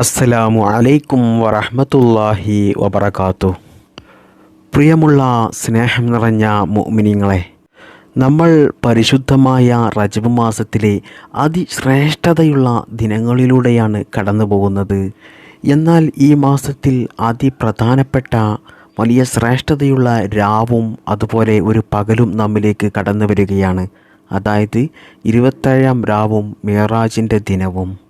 അസ്സലാമു അലൈക്കും വറഹ്മത്തുള്ളാഹി വബറകാത്തു. പ്രിയമുള്ള സ്നേഹം നിറഞ്ഞ മുഅ്മിനീങ്ങളെ നമ്മൾ പരിശുദ്ധമായ റജബ് മാസത്തിലെ അതിശ്രേഷ്ഠതയുള്ള ദിനങ്ങളിലൂടെയാണ് കടന്നു പോകുന്നത് എന്നാൽ ഈ മാസത്തിൽ അതിപ്രധാനപ്പെട്ട വലിയ ശ്രേഷ്ഠതയുള്ള രാവും അതുപോലെ ഒരു പകലും നമ്മിലേക്ക് കടന്നു വരികയാണ് അതായത് ഇരുപത്തേഴാം രാവും മേറാജിന്റെ ദിനവും.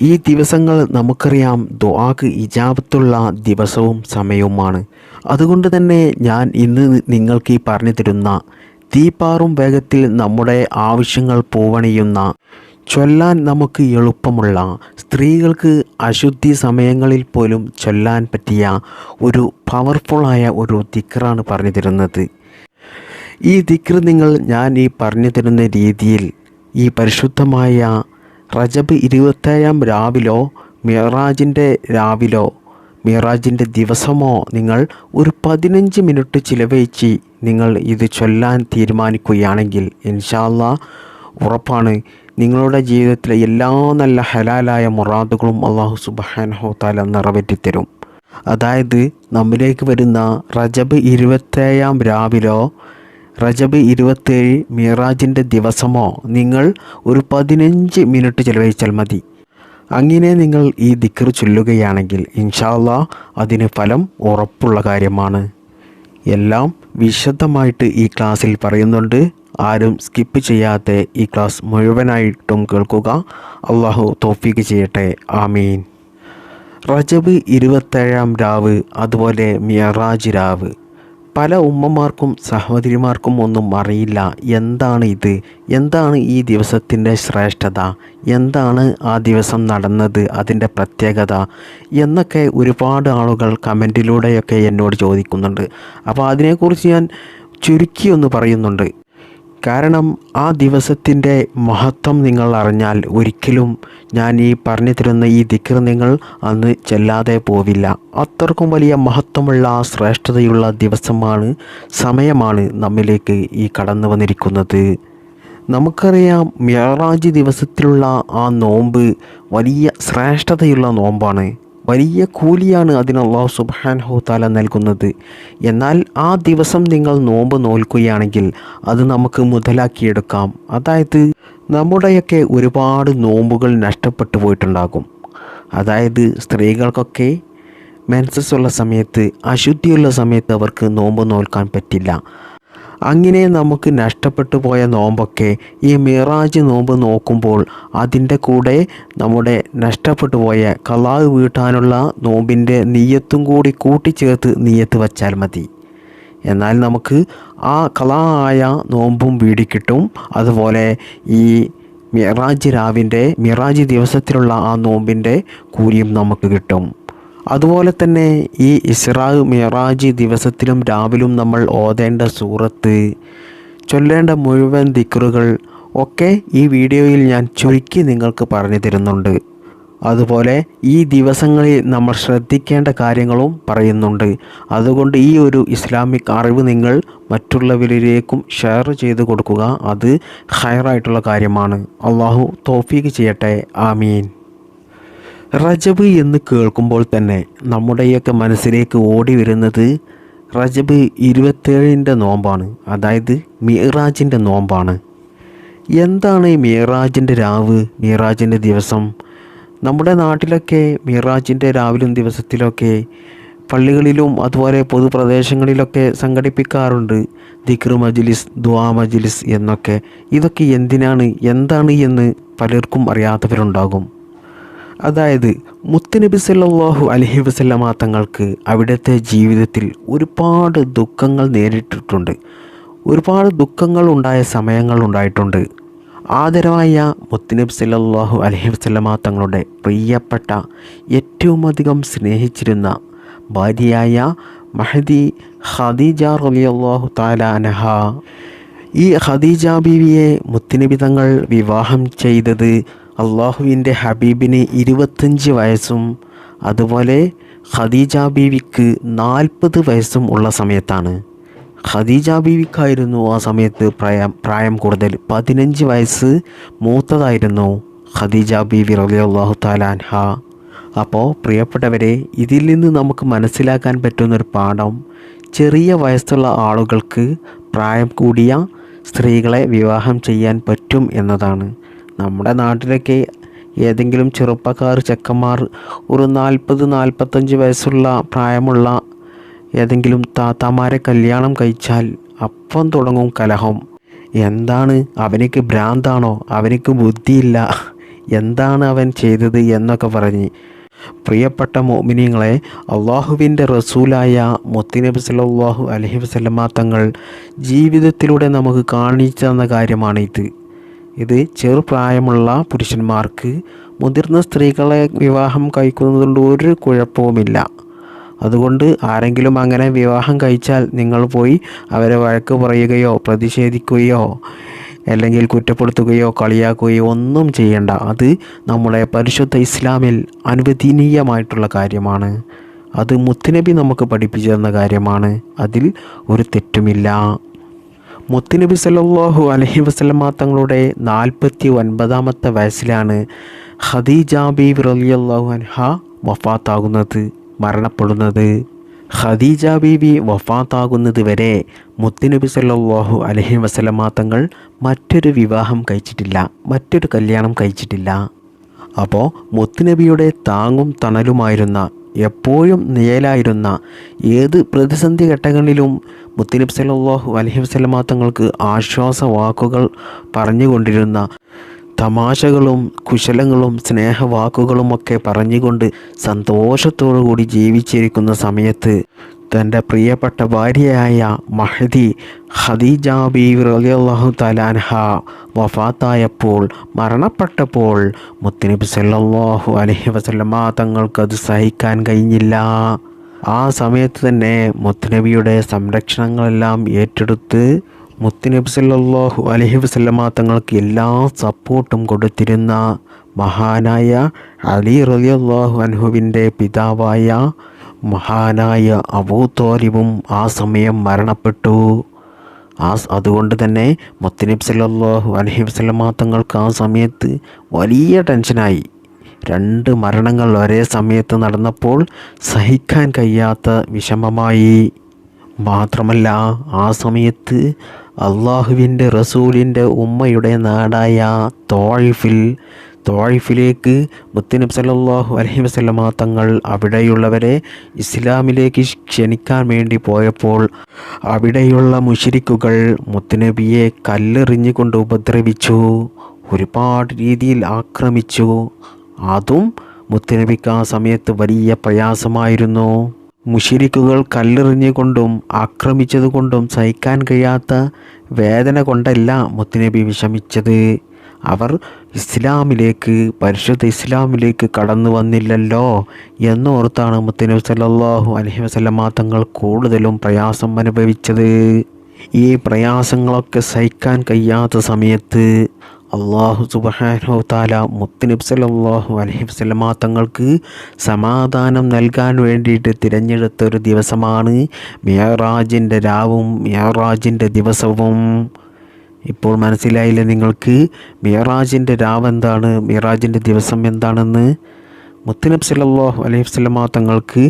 ഈ ദിവസങ്ങൾ നമുക്കറിയാം ദുആക്ക് ഇജാബത്തുള്ള ദിവസവും സമയവുമാണ്. അതുകൊണ്ട് തന്നെ ഞാൻ ഇന്ന് നിങ്ങൾക്ക് ഈ പറഞ്ഞു തരുന്ന തീപ്പാറും വേഗത്തിൽ നമ്മുടെ ആവശ്യങ്ങൾ പൂവണിയുന്ന ചൊല്ലാൻ നമുക്ക് എളുപ്പമുള്ള സ്ത്രീകൾക്ക് അശുദ്ധി സമയങ്ങളിൽ പോലും ചൊല്ലാൻ പറ്റിയ ഒരു പവർഫുള്ളായ ഒരു ദിക്റാണ് പറഞ്ഞു തരുന്നത്. ഈ ദിക്ർ നിങ്ങൾ ഞാൻ ഈ പറഞ്ഞു തരുന്ന രീതിയിൽ ഈ പരിശുദ്ധമായ റജബ് ഇരുപത്തേഴാം രാവിലോ? മിറാജിന്റെ രാവിലോ? മിറാജിന്റെ ദിവസമോ? നിങ്ങൾ ഒരു പതിനഞ്ച് മിനിറ്റ് ചിലവഴിച്ച് നിങ്ങൾ ഇത് ചൊല്ലാൻ തീരുമാനിക്കുകയാണെങ്കിൽ ഇൻഷാല്ല ഉറപ്പാണ്. നിങ്ങളുടെ ജീവിതത്തിലെ എല്ലാ നല്ല ഹലാലായ മുറാദുകളും അള്ളാഹു സുബാനഹോ താല നിറവേറ്റിത്തരും. അതായത് നമ്മിലേക്ക് വരുന്ന റജബ് ഇരുപത്തേഴാം രാവിലോ? റജബ് ഇരുപത്തേഴ് മിറാജിന്റെ ദിവസമോ? നിങ്ങൾ ഒരു പതിനഞ്ച് മിനിറ്റ് ചിലവഴിച്ചാൽ മതി. അങ്ങനെ നിങ്ങൾ ഈ ദിക്കർ ചൊല്ലുകയാണെങ്കിൽ ഇൻഷാല്ല അതിന് ഫലം ഉറപ്പുള്ള കാര്യമാണ്. എല്ലാം വിശദമായിട്ട് ഈ ക്ലാസ്സിൽ പറയുന്നുണ്ട്. ആരും സ്കിപ്പ് ചെയ്യാതെ ഈ ക്ലാസ് മുഴുവനായിട്ടും കേൾക്കുക. അള്ളാഹു തോഫീക്ക് ചെയ്യട്ടെ. ആമീൻ. റജബ് ഇരുപത്തേഴാം രാവ് അതുപോലെ മിയറാജ് രാവ്. പല ഉമ്മമാർക്കും സഹോദരിമാർക്കും ഒന്നും അറിയില്ല. എന്താണ് ഇത്? എന്താണ് ഈ ദിവസത്തിന്റെ ശ്രേഷ്ഠത? എന്താണ് ആ ദിവസം നടന്നത്? അതിന്റെ പ്രത്യേകത? എന്നൊക്കെ ഒരുപാട് ആളുകൾ കമന്റിലൂടെയൊക്കെ എന്നോട് ചോദിക്കുന്നുണ്ട്. അപ്പോൾ അതിനെക്കുറിച്ച് ഞാൻ ചുരുക്കി ഒന്ന് പറയുന്നുണ്ട്. കാരണം ആ ദിവസത്തിന്റെ മഹത്വം നിങ്ങൾ അറിഞ്ഞാൽ ഒരിക്കലും ഞാൻ ഈ പറഞ്ഞു തരുന്ന ഈ ദിക്കർ നിങ്ങൾ അന്ന് ചെല്ലാതെ പോവില്ല. അത്രക്കും വലിയ മഹത്വമുള്ള ശ്രേഷ്ഠതയുള്ള ദിവസമാണ് സമയമാണ് നമ്മിലേക്ക് ഈ കടന്നു വന്നിരിക്കുന്നത്. നമുക്കറിയാം മ്യാറാജ് ദിവസത്തിലുള്ള ആ നോമ്പ് വലിയ ശ്രേഷ്ഠതയുള്ള നോമ്പാണ്. വലിയ കൂലിയാണ് അതിന് അള്ളാഹു സുബാൻഹു താല നൽകുന്നത്. എന്നാൽ ആ ദിവസം നിങ്ങൾ നോമ്പ് നോൽക്കുകയാണെങ്കിൽ അത് നമുക്ക് മുതലാക്കിയെടുക്കാം. അതായത് നമ്മുടെയൊക്കെ ഒരുപാട് നോമ്പുകൾ നഷ്ടപ്പെട്ടു പോയിട്ടുണ്ടാകും. അതായത് സ്ത്രീകൾക്കൊക്കെ മെൻസസ് ഉള്ള സമയത്ത് അശുദ്ധിയുള്ള സമയത്ത് അവർക്ക് നോമ്പ് നോൽക്കാൻ പറ്റില്ല. അങ്ങനെ നമുക്ക് നഷ്ടപ്പെട്ടു പോയ നോമ്പൊക്കെ ഈ മിറാജ് നോമ്പ് നോക്കുമ്പോൾ അതിന്റെ കൂടെ നമ്മുടെ നഷ്ടപ്പെട്ടു പോയ കലാവ് വീട്ടാനുള്ള നോമ്പിന്റെ നീയത്തും കൂടി കൂട്ടിച്ചേർത്ത് നീയത്ത് വച്ചാൽ മതി. എന്നാൽ നമുക്ക് ആ കലാ ആയ നോമ്പും വീടിക്കിട്ടും അതുപോലെ ഈ മിറാജ് രാവിന്റെ മിറാജ് ദിവസത്തിലുള്ള ആ നോമ്പിന്റെ കൂലിയും നമുക്ക് കിട്ടും. അതുപോലെ തന്നെ ഈ ഇസ്രാ മിറാജ് ദിവസത്തിലും രാവിലും നമ്മൾ ഓതേണ്ട സൂറത്ത് ചൊല്ലേണ്ട മുഴുവൻ ദിക്റുകൾ ഒക്കെ ഈ വീഡിയോയിൽ ഞാൻ ചുരുക്കി നിങ്ങൾക്ക് പറഞ്ഞു തരുന്നുണ്ട്. അതുപോലെ ഈ ദിവസങ്ങളിൽ നമ്മൾ ശ്രദ്ധിക്കേണ്ട കാര്യങ്ങളും പറയുന്നുണ്ട്. അതുകൊണ്ട് ഈ ഒരു ഇസ്ലാമിക് അറിവ് നിങ്ങൾ മറ്റുള്ളവരിലേക്കും ഷെയർ ചെയ്ത് കൊടുക്കുക. അത് ഹയറായിട്ടുള്ള കാര്യമാണ്. അള്ളാഹു തോഫീക്ക് ചെയ്യട്ടെ. ആമീൻ. റജബ് എന്ന് കേൾക്കുമ്പോൾ തന്നെ നമ്മുടെയൊക്കെ മനസ്സിലേക്ക് ഓടി വരുന്നത് റജബ് ഇരുപത്തേഴിന്റെ നോമ്പാണ്. അതായത് മിറാജിന്റെ നോമ്പാണ്. എന്താണ് ഈ മിറാജിന്റെ രാവ് മിറാജിന്റെ ദിവസം? നമ്മുടെ നാട്ടിലൊക്കെ മിറാജിന്റെ രാവിലും ദിവസത്തിലൊക്കെ പള്ളികളിലും അതുപോലെ പൊതുപ്രദേശങ്ങളിലൊക്കെ സംഘടിപ്പിക്കാറുണ്ട്. ദിക്ർ മജ്ലിസ് ദുആ മജ്ലിസ് എന്നൊക്കെ. ഇതൊക്കെ എന്തിനാണ് എന്താണ് എന്ന് പലർക്കും അറിയാത്തവരുണ്ടാകും. അതായത് മുത്തനബി സല്ലാഹു അലഹി വസല്ലമ തങ്ങൾക്ക് അവിടുത്തെ ജീവിതത്തിൽ ഒരുപാട് ദുഃഖങ്ങൾ നേരിട്ടിട്ടുണ്ട്. ഒരുപാട് ദുഃഖങ്ങൾ ഉണ്ടായ സമയങ്ങൾ ഉണ്ടായിട്ടുണ്ട്. ആദരവായ മുത്തനബി സല്ലാഹു അലഹി വസല്ലമ തങ്ങളുടെ പ്രിയപ്പെട്ട ഏറ്റവും അധികം സ്നേഹിച്ചിരുന്ന ഭാര്യയായ മഹദി ഖദീജ റളിയല്ലാഹു താലാനഹ ഈ ഖദീജ ബീവിയെ മുത്തനബി തങ്ങൾ വിവാഹം ചെയ്തത് അള്ളാഹുവിന്റെ ഹബീബിന് ഇരുപത്തഞ്ച് വയസ്സും അതുപോലെ ഖദീജ ബീവിക്ക് നാൽപ്പത് വയസ്സും ഉള്ള സമയത്താണ്. ഖദീജ ബീവിക്കായിരുന്നു ആ സമയത്ത് പ്രായം പ്രായം കൂടുതൽ. പതിനഞ്ച് വയസ്സ് മൂത്തതായിരുന്നു ഖദീജ ബീവി റളിയല്ലാഹു തആല അൻഹ. അപ്പോൾ പ്രിയപ്പെട്ടവരെ ഇതിൽ നിന്ന് നമുക്ക് മനസ്സിലാക്കാൻ പറ്റുന്നൊരു പാഠം ചെറിയ വയസ്സുള്ള ആളുകൾക്ക് പ്രായം കൂടിയ സ്ത്രീകളെ വിവാഹം ചെയ്യാൻ പറ്റും എന്നതാണ്. നമ്മുടെ നാട്ടിലൊക്കെ ഏതെങ്കിലും ചെറുപ്പക്കാർ ചെക്കന്മാർ ഒരു നാൽപ്പത് നാൽപ്പത്തഞ്ച് വയസ്സുള്ള പ്രായമുള്ള ഏതെങ്കിലും താത്താമാരെ കല്യാണം കഴിച്ചാൽ അപ്പം തുടങ്ങും കലഹം. എന്താണ്? അവനക്ക് ഭ്രാന്താണോ? അവനക്ക് ബുദ്ധിയില്ല. എന്താണ് അവൻ ചെയ്തത് എന്നൊക്കെ പറഞ്ഞ്. പ്രിയപ്പെട്ട മോമിനിയങ്ങളെ അള്ളാഹുവിന്റെ റസൂലായ മുത്തിനബി സല്ലാഹു അലൈഹി വസല്ലമ തങ്ങൾ ജീവിതത്തിലൂടെ നമുക്ക് കാണിച്ചു തന്ന കാര്യമാണ് ഇത് ഇത് ചെറുപ്രായമുള്ള പുരുഷന്മാർക്ക് മുതിർന്ന സ്ത്രീകളെ വിവാഹം കഴിക്കുന്നതുകൊണ്ട് ഒരു കുഴപ്പവുമില്ല. അതുകൊണ്ട് ആരെങ്കിലും അങ്ങനെ വിവാഹം കഴിച്ചാൽ നിങ്ങൾ പോയി അവരെ വഴക്ക് പറയുകയോ പ്രതിഷേധിക്കുകയോ അല്ലെങ്കിൽ കുറ്റപ്പെടുത്തുകയോ കളിയാക്കുകയോ ഒന്നും ചെയ്യേണ്ട. അത് നമ്മുടെ പരിശുദ്ധ ഇസ്ലാമിൽ അനുവദനീയമായിട്ടുള്ള കാര്യമാണ്. അത് മുത്തുനബി നമുക്ക് പഠിപ്പിച്ചു തന്ന കാര്യമാണ്. അതിൽ ഒരു തെറ്റുമില്ല. മുത്തുനബി സല്ലാഹു അലഹി വസല്ലമ തങ്ങളുടെ നാൽപ്പത്തി ഒൻപതാമത്തെ വയസ്സിലാണ് ഖദീജ ബീബി അൻഹ വഫാത്താകുന്നത് മരണപ്പെടുന്നത്. ഖദീജ ബീവി വഫാത്താകുന്നത് വരെ മുത്തുനബി സല്ലാഹു അലഹി വസല്ലമ തങ്ങൾ മറ്റൊരു വിവാഹം കഴിച്ചിട്ടില്ല മറ്റൊരു കല്യാണം കഴിച്ചിട്ടില്ല. അപ്പോൾ മുത്തുനബിയുടെ താങ്ങും തണലുമായിരുന്ന എപ്പോഴും നിഴലായിരുന്ന ഏത് പ്രതിസന്ധി ഘട്ടങ്ങളിലും മുത്തുനബി സലാഹു അലഹി വസല്ലമ തങ്ങൾക്ക് ആശ്വാസ വാക്കുകൾ പറഞ്ഞുകൊണ്ടിരുന്ന തമാശകളും കുശലങ്ങളും സ്നേഹവാക്കുകളുമൊക്കെ പറഞ്ഞുകൊണ്ട് സന്തോഷത്തോടു കൂടി ജീവിച്ചിരിക്കുന്ന സമയത്ത് തന്റെ പ്രിയപ്പെട്ട ഭാര്യയായ മഹദി ഹദീജ ബീവി റളിയല്ലാഹു തലാൻഹ വഫാത്തായപ്പോൾ മരണപ്പെട്ടപ്പോൾ മുത്തുനബി സല്ലാഹു അലഹി വസല്ലമ തങ്ങൾക്കത് സഹിക്കാൻ കഴിഞ്ഞില്ല. ആ സമയത്ത് തന്നെ മുത്തുനബിയുടെ സംരക്ഷണങ്ങളെല്ലാം ഏറ്റെടുത്ത് മുത്തുനബി സല്ലാഹു അലഹി വസല്ലമ തങ്ങൾക്ക് എല്ലാ സപ്പോർട്ടും കൊടുത്തിരുന്ന മഹാനായ അലി റളിയല്ലാഹു അൻഹുവിന്റെ പിതാവായ മഹാനായ അബൂ തോലിബും ആ സമയം മരണപ്പെട്ടു. ആ അതുകൊണ്ട് തന്നെ മുത്തുനബി സല്ലാഹു അലഹി വസല്ലമ തങ്ങൾക്ക് ആ സമയത്ത് വലിയ ടെൻഷനായി രണ്ട് മരണങ്ങൾ ഒരേ സമയത്ത് നടന്നപ്പോൾ സഹിക്കാൻ കഴിയാത്ത വിഷമമായി. മാത്രമല്ല ആ സമയത്ത് അള്ളാഹുവിന്റെ റസൂലിന്റെ ഉമ്മയുടെ നാടായ തോഴിഫിൽ തോഴിഫിലേക്ക് മുത്തനബ് സല്ലല്ലാഹു അലഹി വസല്ലമ തങ്ങൾ അവിടെയുള്ളവരെ ഇസ്ലാമിലേക്ക് ക്ഷണിക്കാൻ വേണ്ടി പോയപ്പോൾ അവിടെയുള്ള മുഷിരിക്കുകൾ മുത്തനബിയെ കല്ലെറിഞ്ഞുകൊണ്ട് ഉപദ്രവിച്ചു ഒരുപാട് രീതിയിൽ ആക്രമിച്ചു. അതും മുത്തനബിക്ക് ആ സമയത്ത് വലിയ പ്രയാസമായിരുന്നു. മുഷിരിക്കുകൾ കല്ലെറിഞ്ഞുകൊണ്ടും ആക്രമിച്ചതുകൊണ്ടും സഹിക്കാൻ കഴിയാത്ത വേദന കൊണ്ടല്ല മുത്തനബി വിഷമിച്ചത്. അവർ ഇസ്ലാമിലേക്ക് പരിശുദ്ധ ഇസ്ലാമിലേക്ക് കടന്നു വന്നില്ലല്ലോ എന്നോർത്താണ് മുത്തനബി സല്ലാഹു അലഹി വസല്ലമ തങ്ങൾ കൂടുതലും പ്രയാസം അനുഭവിച്ചത്. ഈ പ്രയാസങ്ങളൊക്കെ സഹിക്കാൻ കഴിയാത്ത സമയത്ത് അള്ളാഹു സുബാനോ താല മുത്തനബ് സല്ലല്ലാഹു അലൈഹി വസല്ലമ തങ്ങൾക്ക് സമാധാനം നൽകാൻ വേണ്ടിയിട്ട് തിരഞ്ഞെടുത്ത ഒരു ദിവസമാണ് മിയറാജിന്റെ രാവും മിയറാജിന്റെ ദിവസവും. ഇപ്പോൾ മനസ്സിലായില്ലേ നിങ്ങൾക്ക്? മിയറാജിന്റെ രാവ് എന്താണ്? മിയറാജിന്റെ ദിവസം എന്താണെന്ന്? മുത്തനബ് സല്ലല്ലാഹു അലൈഹി വസല്ലമ തങ്ങൾക്ക്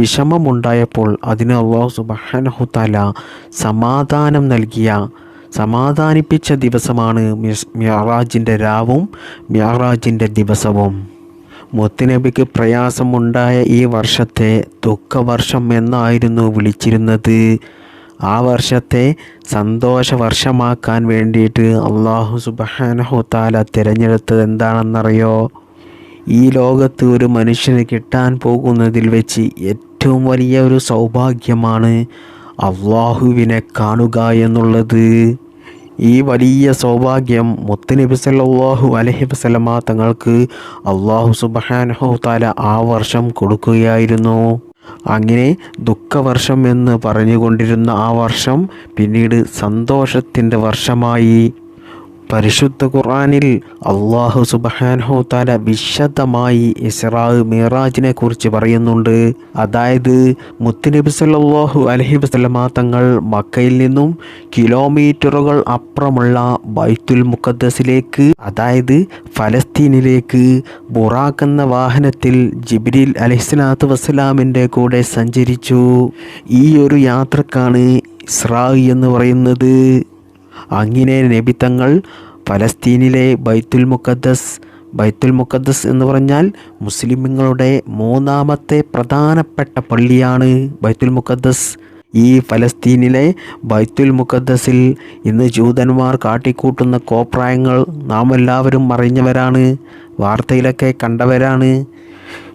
വിഷമമുണ്ടായപ്പോൾ അതിന് അള്ളാഹു സുബാനഹു താല സമാധാനം നൽകിയ സമാധാനിപ്പിച്ച ദിവസമാണ് മിയറാജിന്റെ രാവും മിയറാജിന്റെ ദിവസവും. മുത്തുനബിക്ക് പ്രയാസമുണ്ടായ ഈ വർഷത്തെ ദുഃഖവർഷം എന്നായിരുന്നു വിളിച്ചിരുന്നത്. ആ വർഷത്തെ സന്തോഷ വർഷമാക്കാൻ വേണ്ടിയിട്ട് അള്ളാഹു സുബ്ഹാനഹു തആല തിരഞ്ഞെടുത്തത് എന്താണെന്നറിയോ? ഈ ലോകത്ത് ഒരു മനുഷ്യന് കിട്ടാൻ പോകുന്നതിൽ വെച്ച് ഏറ്റവും വലിയ ഒരു സൗഭാഗ്യമാണ് അള്ളാഹുവിനെ കാണുക എന്നുള്ളത് ഈ വലിയ സൗഭാഗ്യം മുത്തനബി സല്ലാഹു അലഹി വസ്ലമ തങ്ങൾക്ക് അള്ളാഹു സുബ്ഹാനഹു താല ആ വർഷം കൊടുക്കുകയായിരുന്നു. അങ്ങനെ ദുഃഖവർഷം എന്ന് പറഞ്ഞുകൊണ്ടിരുന്ന ആ വർഷം പിന്നീട് സന്തോഷത്തിന്റെ വർഷമായി. പരിശുദ്ധ ഖുർആാനിൽ അള്ളാഹു സുബഹാനഹു താല വിശദമായി ഇസ്രാഹ് മിറാജിനെ കുറിച്ച് പറയുന്നുണ്ട്. അതായത് മുത്തുനബി സല്ലാഹു അലഹി വസല്ലമ തങ്ങൾ മക്കയിൽ നിന്നും കിലോമീറ്ററുകൾ അപ്പുറമുള്ള ബൈത്തുൽ മുഖദ്ദസിലേക്ക് അതായത് ഫലസ്തീനിലേക്ക് ബുറാഖ് എന്ന വാഹനത്തിൽ ജിബ്രീൽ അലഹിസ്ലാത്തു വസ്സലാമിന്റെ കൂടെ സഞ്ചരിച്ചു. ഈ ഒരു യാത്രക്കാണ് ഇസ്രാഹ് എന്ന് പറയുന്നത്. അങ്ങനെ നബി തങ്ങൾ ഫലസ്തീനിലെ ബൈത്തുൽ മുഖദ്ദസ് ബൈത്തുൽ മുഖദ്ദസ് എന്ന് പറഞ്ഞാൽ മുസ്ലിമുകളുടെ മൂന്നാമത്തെ പ്രധാനപ്പെട്ട പള്ളിയാണ് ബൈത്തുൽ മുഖദ്ദസ്. ഈ ഫലസ്തീനിലെ ബൈത്തുൽ മുഖദ്ദസിൽ ഇന്ന് ജൂതന്മാർ കാട്ടിക്കൂട്ടുന്ന കോപ്രായങ്ങൾ നാം എല്ലാവരും അറിഞ്ഞവരാണ് വാർത്തയിലൊക്കെ കണ്ടവരാണ്.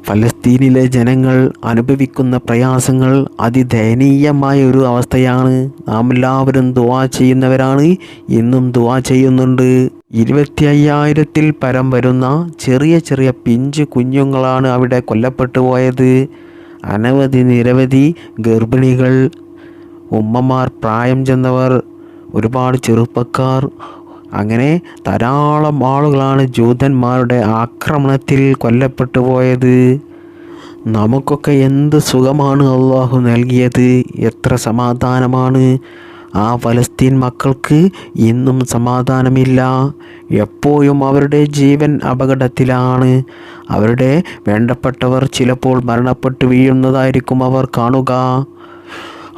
ഫലസ്തീനിലെ ജനങ്ങൾ അനുഭവിക്കുന്ന പ്രയാസങ്ങൾ അതിദയനീയമായ ഒരു അവസ്ഥയാണ്. നാം എല്ലാവരും ദുവാ ചെയ്യുന്നവരാണ്. ഇന്നും ദുവാ ചെയ്യുന്നുണ്ട്. ഇരുപത്തി അയ്യായിരത്തിൽ പരം വരുന്ന ചെറിയ ചെറിയ പിഞ്ച് കുഞ്ഞുങ്ങളാണ് അവിടെ കൊല്ലപ്പെട്ടു പോയത്. അനവധി നിരവധി ഗർഭിണികൾ ഉമ്മമാർ പ്രായം ചെന്നവർ ഒരുപാട് ചെറുപ്പക്കാർ അങ്ങനെ ധാരാളം ആളുകളാണ് ജൂതന്മാരുടെ ആക്രമണത്തിൽ കൊല്ലപ്പെട്ടു പോയത്. നമുക്കൊക്കെ എന്ത് സുഖമാണ് അള്ളാഹു നൽകിയത്? എത്ര സമാധാനമാണ്? ആ ഫലസ്തീൻ മക്കൾക്ക് ഇന്നും സമാധാനമില്ല. എപ്പോഴും അവരുടെ ജീവൻ അപകടത്തിലാണ്. അവരുടെ വേണ്ടപ്പെട്ടവർ ചിലപ്പോൾ മരണപ്പെട്ടു വീഴുന്നതായിരിക്കും അവർ കാണുക.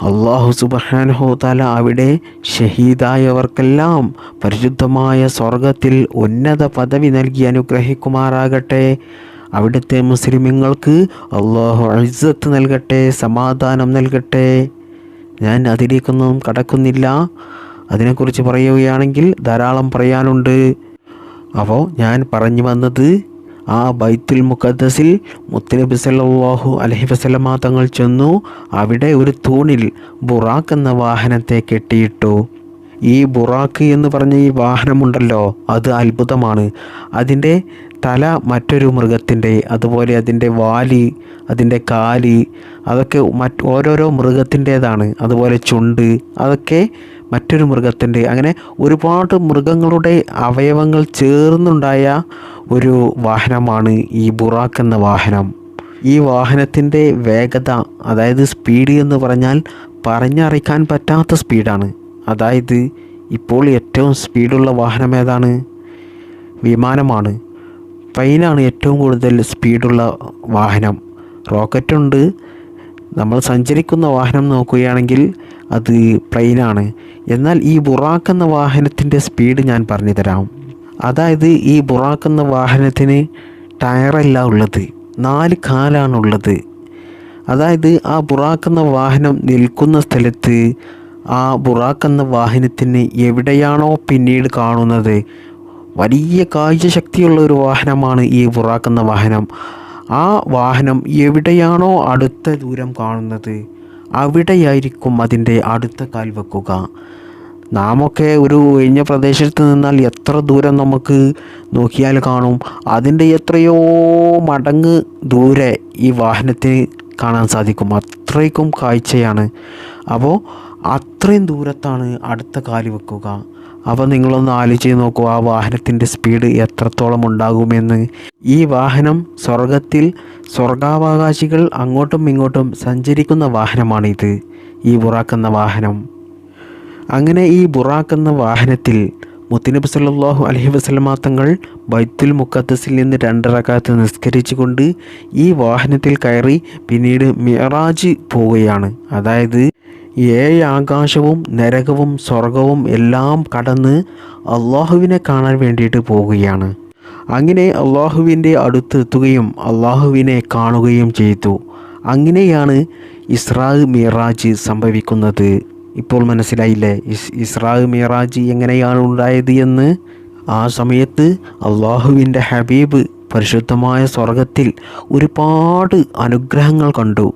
അള്ളാഹു സുബഹാനഹോ താല അവിടെ ഷഹീദായവർക്കെല്ലാം പരിശുദ്ധമായ സ്വർഗത്തിൽ ഉന്നത പദവി നൽകി അനുഗ്രഹിക്കുമാറാകട്ടെ. അവിടുത്തെ മുസ്ലിമുകൾക്ക് അള്ളാഹു ഇസ്സത്ത് നൽകട്ടെ സമാധാനം നൽകട്ടെ. ഞാൻ അതിലേക്കൊന്നും കടക്കുന്നില്ല. അതിനെക്കുറിച്ച് പറയുകയാണെങ്കിൽ ധാരാളം പറയാനുണ്ട്. അപ്പോൾ ഞാൻ പറഞ്ഞു വന്നത് ആ ബൈത്തുൽ മുഖദ്ദസിൽ മുത്തനബി സല്ലാഹു അലഹി വസല്ലമ തങ്ങൾ ചെന്നു. അവിടെ ഒരു തൂണിൽ ബുറാഖ് എന്ന വാഹനത്തെ കെട്ടിയിട്ടു. ഈ ബുറാഖ് എന്ന് പറഞ്ഞ ഈ വാഹനമുണ്ടല്ലോ അത് അത്ഭുതമാണ്. അതിന്റെ തല മറ്റൊരു മൃഗത്തിന്റെ അതുപോലെ അതിന്റെ വാൽ അതിന്റെ കാൽ അതൊക്കെ മറ്റ് ഓരോരോ മൃഗത്തിന്റേതാണ്. അതുപോലെ ചുണ്ട് അതൊക്കെ മറ്റൊരു മൃഗത്തിന്റെ അങ്ങനെ ഒരുപാട് മൃഗങ്ങളുടെ അവയവങ്ങൾ ചേർന്നുണ്ടായ ഒരു വാഹനമാണ് ഈ ബുറാക്ക് എന്ന വാഹനം. ഈ വാഹനത്തിന്റെ വേഗത അതായത് സ്പീഡ് എന്ന് പറഞ്ഞാൽ പറഞ്ഞറിയിക്കാൻ പറ്റാത്ത സ്പീഡാണ്. അതായത് ഇപ്പോൾ ഏറ്റവും സ്പീഡുള്ള വാഹനം ഏതാണ്? വിമാനമാണ്. ട്രെയിനാണ് ഏറ്റവും കൂടുതൽ സ്പീഡുള്ള വാഹനം. റോക്കറ്റുണ്ട്. നമ്മൾ സഞ്ചരിക്കുന്ന വാഹനം നോക്കുകയാണെങ്കിൽ അത് പ്ലെയിനാണ് എന്നാൽ ഈ ബുറാക്ക് എന്ന വാഹനത്തിന്റെ സ്പീഡ് ഞാൻ പറഞ്ഞു തരാം അതായത് ഈ ബുറാക്ക് എന്ന വാഹനത്തിന് ടയറല്ല ഉള്ളത്. നാല് കാലാണുള്ളത് അതായത് ആ ബുറാക്ക് എന്ന വാഹനം നിൽക്കുന്ന സ്ഥലത്ത് ആ ബുറാക്ക് എന്ന വാഹനത്തിന് എവിടെയാണോ പിന്നീട് കാണുന്നത്. വലിയ കാഴ്ചശക്തിയുള്ള ഒരു വാഹനമാണ് ഈ ബുറാക്ക് എന്ന വാഹനം. ആ വാഹനം എവിടെയാണോ അടുത്ത ദൂരം കാണുന്നത്. അവിടെയായിരിക്കും അതിന്റെ അടുത്ത കാൽ വെക്കുക. നാമൊക്കെ ഒരു ഒഴിഞ്ഞ പ്രദേശത്ത് നിന്നാൽ എത്ര ദൂരം നമുക്ക് നോക്കിയാൽ കാണും. അതിന്റെ എത്രയോ മടങ്ങ് ദൂരെ ഈ വാഹനത്തിന് കാണാൻ സാധിക്കും. അത്രയ്ക്കും കാഴ്ചയാണ്. അപ്പോൾ അത്രയും ദൂരത്താണ് അടുത്ത കാൽ വെക്കുക. അപ്പോൾ നിങ്ങളൊന്ന് ആലോചിച്ച് നോക്കൂ ആ വാഹനത്തിന്റെ സ്പീഡ് എത്രത്തോളം ഉണ്ടാകുമെന്ന്. ഈ വാഹനം സ്വർഗത്തിൽ സ്വർഗാവകാശികൾ അങ്ങോട്ടും ഇങ്ങോട്ടും സഞ്ചരിക്കുന്ന വാഹനമാണിത്. ഈ ബുറാക്കെന്ന വാഹനം. അങ്ങനെ ഈ ബുറാക്കെന്ന വാഹനത്തിൽ മുത്തിനബ് സല്ലാഹു അലഹി വസല്ലമ തങ്ങൾ ബൈത്തുൽ മുക്കത്തസിൽ നിന്ന് രണ്ടറക്കാത്ത് നിസ്കരിച്ചുകൊണ്ട് ഈ വാഹനത്തിൽ കയറി പിന്നീട് മിറാജ് പോവുകയാണ്. അതായത് ഏഴ് ആകാശവും നരകവും സ്വർഗവും എല്ലാം കടന്ന് അള്ളാഹുവിനെ കാണാൻ വേണ്ടിയിട്ട് പോവുകയാണ്. അങ്ങനെ അള്ളാഹുവിന്റെ അടുത്ത് എത്തുകയും അള്ളാഹുവിനെ കാണുകയും ചെയ്തു. അങ്ങനെയാണ് ഇസ്രാ മിറാജ് സംഭവിക്കുന്നത്. ഇപ്പോൾ മനസ്സിലായില്ലേ? ഇസ് ഇസ്രാ മിറാജ് എങ്ങനെയാണ് ഉണ്ടായത് എന്ന്? ആ സമയത്ത് അള്ളാഹുവിന്റെ ഹബീബ് പരിശുദ്ധമായ സ്വർഗത്തിൽ ഒരുപാട് അനുഗ്രഹങ്ങൾ കണ്ടു.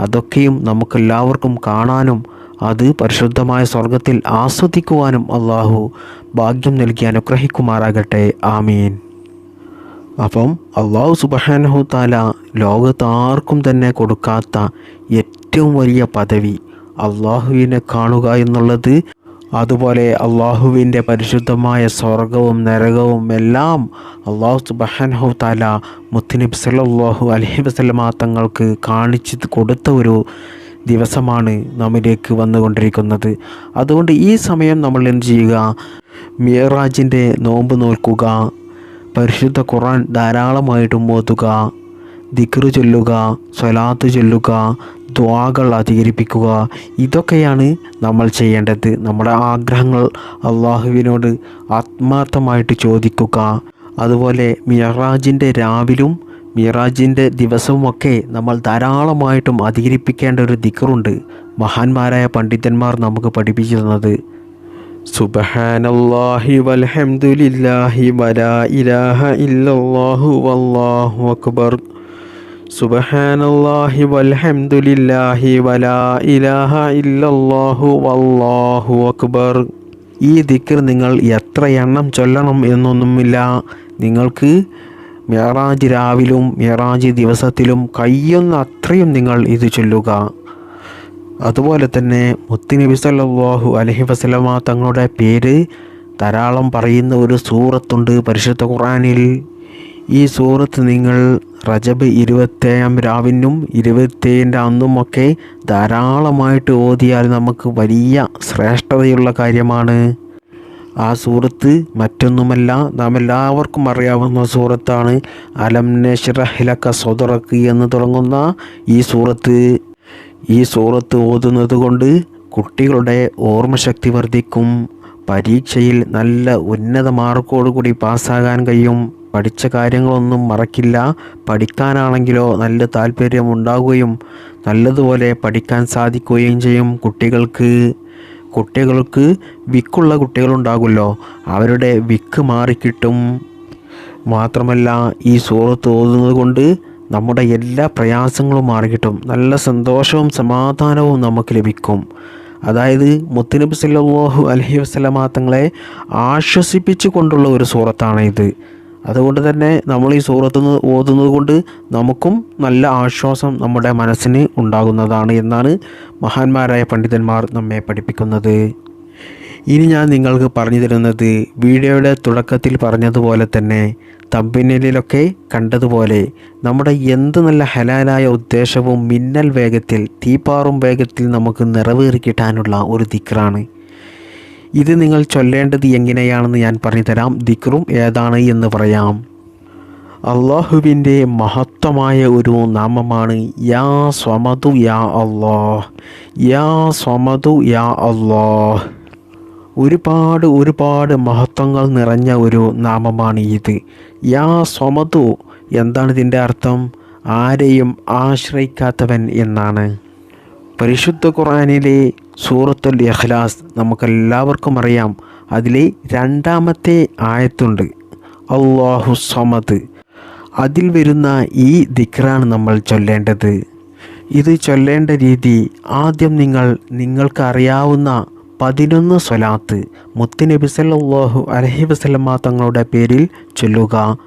അതൊക്കെയും നമുക്കെല്ലാവർക്കും കാണാനും അത് പരിശുദ്ധമായ സ്വർഗത്തിൽ ആസ്വദിക്കുവാനും അള്ളാഹു ഭാഗ്യം നൽകി അനുഗ്രഹിക്കുമാറാകട്ടെ. ആമീൻ. അപ്പം അള്ളാഹു സുബഹാനഹു താല ലോകത്താർക്കും തന്നെ കൊടുക്കാത്ത ഏറ്റവും വലിയ പദവി അള്ളാഹുവിനെ കാണുക എന്നുള്ളത് അതുപോലെ അള്ളാഹുവിന്റെ പരിശുദ്ധമായ സ്വർഗവും നരകവും എല്ലാം അള്ളാഹു സുബഹൻഹു താല മുത്തുനബി സല്ലല്ലാഹു അലഹി വസ്ലമാ തങ്ങൾക്ക് കാണിച്ച് കൊടുത്ത ഒരു ദിവസമാണ് നമ്മിലേക്ക് വന്നുകൊണ്ടിരിക്കുന്നത്. അതുകൊണ്ട് ഈ സമയം നമ്മൾ എന്ത് ചെയ്യുക? മിയറാജിന്റെ നോമ്പ് നോക്കുക പരിശുദ്ധ ഖുറാൻ ധാരാളമായിട്ടും ഓതുക ദിക്റ് ചൊല്ലുക സ്വലാത്ത് ചൊല്ലുക ദ്വാകൾ അധികരിപ്പിക്കുക. ഇതൊക്കെയാണ് നമ്മൾ ചെയ്യേണ്ടത്. നമ്മുടെ ആഗ്രഹങ്ങൾ അള്ളാഹുവിനോട് ആത്മാർത്ഥമായിട്ട് ചോദിക്കുക. അതുപോലെ മിറാജിന്റെ രാവിലും മിറാജിന്റെ ദിവസവുമൊക്കെ നമ്മൾ ധാരാളമായിട്ടും അധികരിപ്പിക്കേണ്ട ഒരു ദിക്റുണ്ട്. മഹാന്മാരായ പണ്ഡിതന്മാർ നമുക്ക് പഠിപ്പിച്ചു തന്നത്. സുബഹാനല്ലാഹി വൽഹംദുലില്ലാഹി വലാ ഇലാഹ ഇല്ലല്ലാഹു വല്ലാഹു അക്ബർ. സുബഹാനല്ലാഹി വൽഹംദുലില്ലാഹി വലാ ഇലാഹ ഇല്ലല്ലാഹു വല്ലാഹു അക്ബർ. ഈ ദിക്കർ നിങ്ങൾ എത്ര എണ്ണം ചൊല്ലണം എന്നൊന്നുമില്ല. നിങ്ങൾക്ക് മേറാജ് രാവിലും മേറാജ് ദിവസത്തിലും കഴിയുന്ന അത്രയും നിങ്ങൾ ഇത് ചൊല്ലുക. അതുപോലെ തന്നെ മുത്തുനബി സല്ലല്ലാഹു അലഹി വസ്ലമ തങ്ങളുടെ പേര് ധാരാളം പറയുന്ന ഒരു സൂറത്തുണ്ട് പരിശുദ്ധ ഖുർആനിൽ. ഈ സൂറത്ത് നിങ്ങൾ റജബ് ഇരുപത്തേഴാം രാവിനും ഇരുപത്തേഴിന്റെ അന്നുമൊക്കെ ധാരാളമായിട്ട് ഓതിയാൽ നമുക്ക് വലിയ ശ്രേഷ്ഠതയുള്ള കാര്യമാണ്. ആ സൂറത്ത് മറ്റൊന്നുമല്ല നാം എല്ലാവർക്കും അറിയാവുന്ന സൂറത്താണ്. അലം നഷ്റഹിലക്ക സ്വതറക്ക് എന്ന് തുടങ്ങുന്ന ഈ സൂറത്ത്. ഈ സൂറത്ത് ഓതുന്നത് കൊണ്ട് കുട്ടികളുടെ ഓർമ്മശക്തി വർദ്ധിക്കും. പരീക്ഷയിൽ നല്ല ഉന്നത മാർക്കോടുകൂടി പാസ്സാകാൻ കഴിയും. പഠിച്ച കാര്യങ്ങളൊന്നും മറക്കില്ല. പഠിക്കാനാണെങ്കിലോ നല്ല താല്പര്യം ഉണ്ടാവുകയും നല്ലതുപോലെ പഠിക്കാൻ സാധിക്കുകയും ചെയ്യും കുട്ടികൾക്ക്. കുട്ടികൾക്ക് വിക്കുള്ള കുട്ടികളുണ്ടാകുമല്ലോ. അവരുടെ വിക്ക് മാറിക്കിട്ടും. മാത്രമല്ല ഈ സൂറത്ത് ഓതുന്നത് കൊണ്ട് നമ്മുടെ എല്ലാ പ്രയാസങ്ങളും മാറിക്കിട്ടും. നല്ല സന്തോഷവും സമാധാനവും നമുക്ക് ലഭിക്കും. അതായത് മുത്തുനബി സല്ലല്ലാഹു അലൈഹി വസല്ലമ തങ്ങളെ ആശ്വസിപ്പിച്ചു കൊണ്ടുള്ള ഒരു സൂറത്താണ് ഇത് അതുകൊണ്ട് തന്നെ നമ്മൾ ഈ സൂറത്ത് ഓതുന്നത് കൊണ്ട് നമുക്കും നല്ല ആശ്വാസം നമ്മുടെ മനസ്സിന് ഉണ്ടാകുന്നതാണ് എന്നാണ് മഹാന്മാരായ പണ്ഡിതന്മാർ നമ്മെ പഠിപ്പിക്കുന്നത്. ഇനി ഞാൻ നിങ്ങൾക്ക് പറഞ്ഞു തരുന്നത് വീഡിയോയുടെ തുടക്കത്തിൽ പറഞ്ഞതുപോലെ തന്നെ തമ്പിനലിലൊക്കെ കണ്ടതുപോലെ നമ്മുടെ എന്ത് നല്ല ഹലാലായ ഉദ്ദേശവും മിന്നൽ വേഗത്തിൽ തീപ്പാറും വേഗത്തിൽ നമുക്ക് നിറവേറി കിട്ടാനുള്ള ഒരു ദിക്റാണ്. ഇത് നിങ്ങൾ ചൊല്ലേണ്ടത് എങ്ങനെയാണെന്ന് ഞാൻ പറഞ്ഞുതരാം. ദിക്റും ഏതാണ് എന്ന് പറയാം. അള്ളാഹുവിന്റെ മഹത്വമായ ഒരു നാമമാണ് യാ സ്വമതു യാ അള്ളാഹ് യാ സ്വമതു യാ അള്ളാഹ് ഒരുപാട് ഒരുപാട് മഹത്വങ്ങൾ നിറഞ്ഞ ഒരു നാമമാണ് ഇത്. യാ സ്വമതു എന്താണ് ഇതിന്റെ അർത്ഥം? ആരെയും ആശ്രയിക്കാത്തവൻ എന്നാണ്. പരിശുദ്ധ ഖുറാനിലെ സൂറത്തുൽ ഇഖ്ലാസ് നമുക്കെല്ലാവർക്കും അറിയാം. അതിലെ രണ്ടാമത്തെ ആയത്തുണ്ട്. അള്ളാഹു സമദ്. അതിൽ വരുന്ന ഈ ദിക്റാണ് നമ്മൾ ചൊല്ലേണ്ടത്. ഇത് ചൊല്ലേണ്ട രീതി ആദ്യം നിങ്ങൾ നിങ്ങൾക്ക് അറിയാവുന്ന പതിനൊന്ന് സ്വലാത്ത് മുത്തുനബി സല്ലാഹു അലഹി വസല്ലമ തങ്ങളുടെ പേരിൽ ചൊല്ലുക.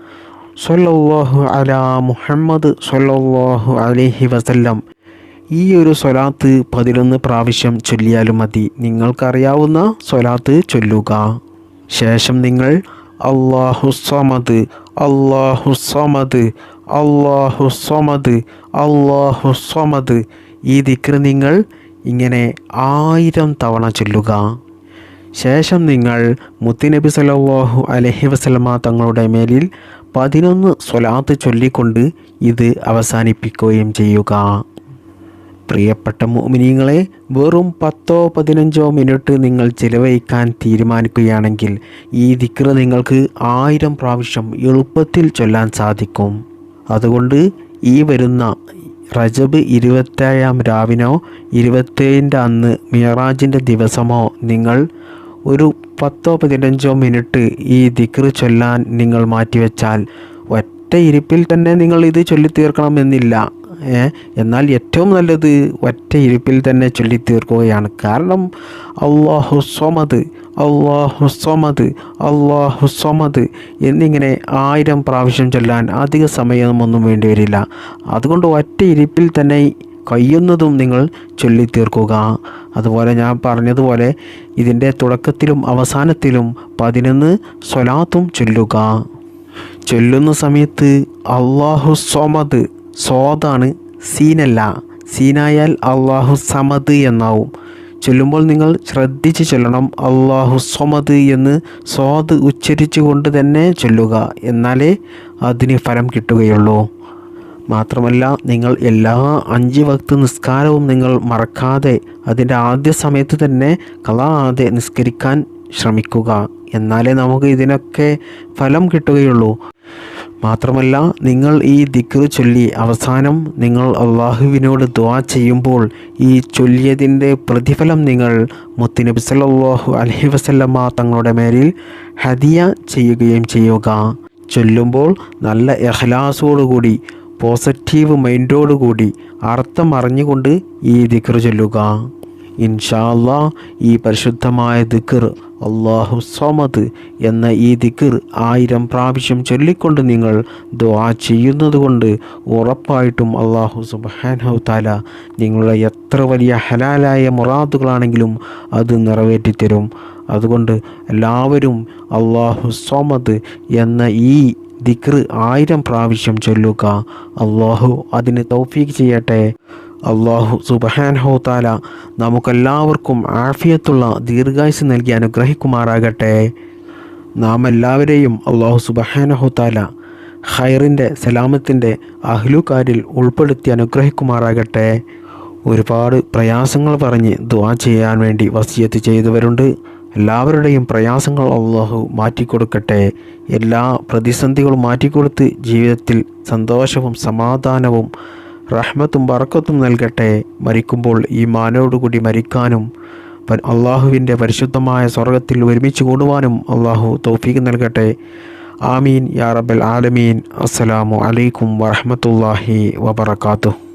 സൊല്ലാഹു അല മുഹമ്മദ് സൊല്ലാഹു അലഹി വസല്ലം. ഈ ഒരു സ്വലാത്ത് പതിനൊന്ന് പ്രാവശ്യം ചൊല്ലിയാലും മതി. നിങ്ങൾക്കറിയാവുന്ന സ്വലാത്ത് ചൊല്ലുക. ശേഷം നിങ്ങൾ അള്ളാഹു സമദ് അള്ളാഹു സമദ് അള്ളാഹു സമദ് അള്ളാഹു സമദ്. ഈ ദിക്ർ നിങ്ങൾ ഇങ്ങനെ ആയിരം തവണ ചൊല്ലുക. ശേഷം നിങ്ങൾ മുത്തുനബി സലാഹു അലഹി വസ്ലമ തങ്ങളുടെ മേലിൽ പതിനൊന്ന് സ്വലാത്ത് ചൊല്ലിക്കൊണ്ട് ഇത് അവസാനിപ്പിക്കുകയും ചെയ്യുക. പ്രിയപ്പെട്ട മോമിനിയങ്ങളെ വെറും പത്തോ പതിനഞ്ചോ മിനിറ്റ് നിങ്ങൾ ചിലവഴിക്കാൻ തീരുമാനിക്കുകയാണെങ്കിൽ ഈ ദിക്ർ നിങ്ങൾക്ക് ആയിരം പ്രാവശ്യം എളുപ്പത്തിൽ ചൊല്ലാൻ സാധിക്കും. അതുകൊണ്ട് ഈ വരുന്ന റജബ് ഇരുപത്തേഴാം രാവിനോ ഇരുപത്തേഴിന്റെ അന്ന് മിയറാജിന്റെ ദിവസമോ നിങ്ങൾ ഒരു പത്തോ പതിനഞ്ചോ മിനിറ്റ് ഈ ദിക്ർ ചൊല്ലാൻ നിങ്ങൾ മാറ്റിവെച്ചാൽ ഒറ്റ ഇരിപ്പിൽ തന്നെ നിങ്ങൾ ഇത് ചൊല്ലിത്തീർക്കണമെന്നില്ല. എന്നാൽ ഏറ്റവും നല്ലത് ഒറ്റ ഇരിപ്പിൽ തന്നെ ചൊല്ലിത്തീർക്കുകയാണ്. കാരണം അള്ളാഹു സ്വമത് അള്ളാഹു സ്വമത് അള്ളാഹു സ്വമത് എന്നിങ്ങനെ ആയിരം പ്രാവശ്യം ചൊല്ലാൻ അധിക സമയമൊന്നും വേണ്ടി വരില്ല അതുകൊണ്ട് ഒറ്റ ഇരിപ്പിൽ തന്നെ കഴിയുന്നതും നിങ്ങൾ ചൊല്ലിത്തീർക്കുക. അതുപോലെ ഞാൻ പറഞ്ഞതുപോലെ ഇതിന്റെ തുടക്കത്തിലും അവസാനത്തിലും പതിനൊന്ന് സ്വലാത്തും ചൊല്ലുക. ചൊല്ലുന്ന സമയത്ത് അള്ളാഹു സ്വമത് സ്വാദാണ് സീനല്ല. സീനായാൽ അള്ളാഹു സമദ് എന്നാവും. ചൊല്ലുമ്പോൾ നിങ്ങൾ ശ്രദ്ധിച്ച് ചൊല്ലണം. അള്ളാഹു സ്വമത് എന്ന് സ്വാദ് ഉച്ചരിച്ചുകൊണ്ട് തന്നെ ചൊല്ലുക. എന്നാലേ അതിന് ഫലം കിട്ടുകയുള്ളൂ. മാത്രമല്ല നിങ്ങൾ എല്ലാ അഞ്ച് വക്ത് നിസ്കാരവും നിങ്ങൾ മറക്കാതെ അതിന്റെ ആദ്യ സമയത്ത് തന്നെ കളാതെ നിസ്കരിക്കാൻ ശ്രമിക്കുക. എന്നാലേ നമുക്ക് ഇതിനൊക്കെ ഫലം കിട്ടുകയുള്ളൂ. മാത്രമല്ല നിങ്ങൾ ഈ ദിക്ർ ചൊല്ലി അവസാനം നിങ്ങൾ അള്ളാഹുവിനോട് ദ്വാ ചെയ്യുമ്പോൾ ഈ ചൊല്ലിയതിന്റെ പ്രതിഫലം നിങ്ങൾ മുത്തുനബി സല്ലല്ലാഹു അലഹി വസല്ലമ തങ്ങളുടെ മേലിൽ ഹദിയ ചെയ്യുകയും ചെയ്യുക. ചൊല്ലുമ്പോൾ നല്ല എഹ്ലാസോടുകൂടി പോസിറ്റീവ് മൈൻഡോടുകൂടി അർത്ഥം അറിഞ്ഞുകൊണ്ട് ഈ ദിക്ർ ചൊല്ലുക. ഇൻഷാ അല്ലാ ഈ പരിശുദ്ധമായ ദിക്ർ അള്ളാഹു സമദ് എന്ന ഈ ദിക്ർ ആയിരം പ്രാവശ്യം ചൊല്ലിക്കൊണ്ട് നിങ്ങൾ ദുആ ചെയ്യുന്നത് കൊണ്ട് ഉറപ്പായിട്ടും അള്ളാഹു സുബ്ഹാനഹു താല നിങ്ങളുടെ എത്ര വലിയ ഹലാലായ മുറാദുകളാണെങ്കിലും അത് നിറവേറ്റിത്തരും. അതുകൊണ്ട് എല്ലാവരും അള്ളാഹു സമദ് എന്ന ഈ ദിക്ർ ആയിരം പ്രാവശ്യം ചൊല്ലുക. അള്ളാഹു അതിന് തൗഫീഖ് ചെയ്യട്ടെ. അള്ളാഹു സുബഹാൻഹോ താല നമുക്കെല്ലാവർക്കും ആഫിയത്തുള്ള ദീർഘായുസ് നൽകി അനുഗ്രഹിക്കുമാറാകട്ടെ. നാം എല്ലാവരെയും അള്ളാഹു സുബഹാനഹോ താല ഖൈറിന്റെ സലാമത്തിന്റെ അഹ്ലുകാരിൽ ഉൾപ്പെടുത്തി അനുഗ്രഹിക്കുമാറാകട്ടെ. ഒരുപാട് പ്രയാസങ്ങൾ പറഞ്ഞ് ദുവാ ചെയ്യാൻ വേണ്ടി വസിയത്ത് ചെയ്തവരുണ്ട്. എല്ലാവരുടെയും പ്രയാസങ്ങൾ അള്ളാഹു മാറ്റിക്കൊടുക്കട്ടെ. എല്ലാ പ്രതിസന്ധികളും മാറ്റിക്കൊടുത്ത് ജീവിതത്തിൽ സന്തോഷവും സമാധാനവും റഹ്മത്തും ബറക്കത്തും നൽകട്ടെ. മരിക്കുമ്പോൾ ഈ മാനോടുകൂടി മരിക്കാനും അള്ളാഹുവിന്റെ പരിശുദ്ധമായ സ്വർഗത്തിൽ ഒരുമിച്ച് കൂടുവാനും അള്ളാഹു തൗഫീഖ് നൽകട്ടെ. ആമീൻ. യാ റബ്ബൽ ആലമീൻ. അസ്സലാമു അലൈക്കും വറഹമത്തല്ലാഹി വബറകാതുഹു.